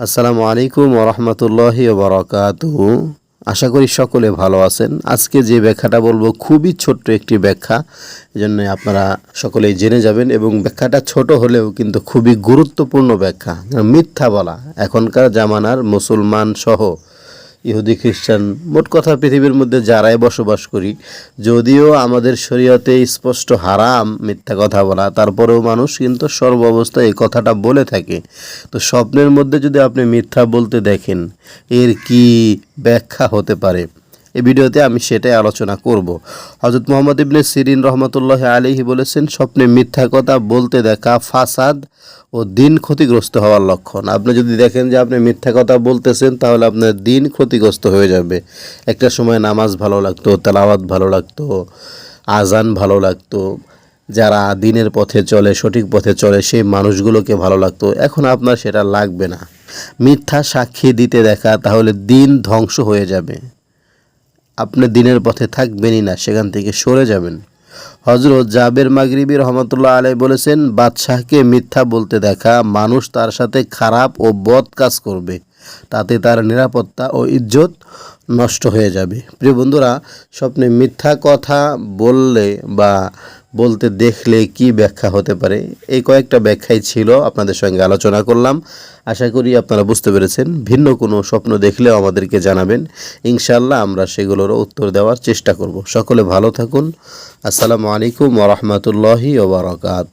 আসসালামু আলাইকুম ওরহমতুল্লাহ বরকাত আশা করি সকলে ভালো আছেন। আজকে যে ব্যাখ্যাটা বলব খুবই ছোট্ট একটি ব্যাখ্যা এজন্য আপনারা সকলেই জেনে যাবেন এবং ব্যাখ্যাটা ছোট হলেও কিন্তু খুবই গুরুত্বপূর্ণ ব্যাখ্যা। মিথ্যা বলা, এখনকার জামানার মুসলমান সহ ইহুদি খ্রিস্টান, মোট কথা পৃথিবীর মধ্যে যারাই বসবাস করি, যদিও আমাদের শরীয়তে স্পষ্ট হারাম মিথ্যা কথা বলা, তারপরেও মানুষ কিন্তু সর্ব অবস্থায় এই কথাটা বলে থাকে। তো স্বপ্নের মধ্যে যদি আপনি মিথ্যা বলতে দেখেন, এর কি ব্যাখ্যা হতে পারে? এই ভিডিওতে আমি সেটাই আলোচনা করব। হজরত মোহাম্মদ ইবনে সিরিন রহমতুল্লাহ আলিহি বলেছেন, স্বপ্নে মিথ্যা কথা বলতে দেখা ফাসাদ ও দিন ক্ষতিগ্রস্ত হওয়ার লক্ষণ। আপনি যদি দেখেন যে আপনি মিথ্যা কথা বলতেছেন, তাহলে আপনার দিন ক্ষতিগ্রস্ত হয়ে যাবে। একটা সময় নামাজ ভালো লাগতো, তেলাওয়াত ভালো লাগতো আজান ভালো লাগতো, যারা দিনের পথে চলে, সঠিক পথে চলে, সেই মানুষগুলোকে ভালো লাগতো। এখন আপনার সেটা লাগবে না। মিথ্যা সাক্ষী দিতে দেখা, তাহলে দিন ধ্বংস হয়ে যাবে। আপনি দিনের পথে থাকবেনই না, সেখান থেকে সরে যাবেন। হজরত জাবের মাগরিবি রহমতুল্লাহ আলাই বলেছেন, বাদশাহকে মিথ্যা বলতে দেখা মানুষ তার সাথে খারাপ ও বদ কাজ করবে। তাতে তার নিরাপত্তা ও ইজ্জত নষ্ট হয়ে যাবে। প্রিয় বন্ধুরা, স্বপ্নে মিথ্যা কথা বললে বা বলতে দেখলে কি ব্যাখ্যা হতে পারে? এই কয়েকটা ব্যাখ্যাই ছিল, আপনাদের সঙ্গে আলোচনা করলাম। আশা করি আপনারা বুঝতে পেরেছেন। ভিন্ন কোনো স্বপ্ন দেখলেও আমাদেরকে জানাবেন। ইনশাল্লাহ আমরা সেগুলোরও উত্তর দেওয়ার চেষ্টা করব। সকলে ভালো থাকুন। আসসালামু আলাইকুম ওরহমতুল্লাহি ওবরাকাত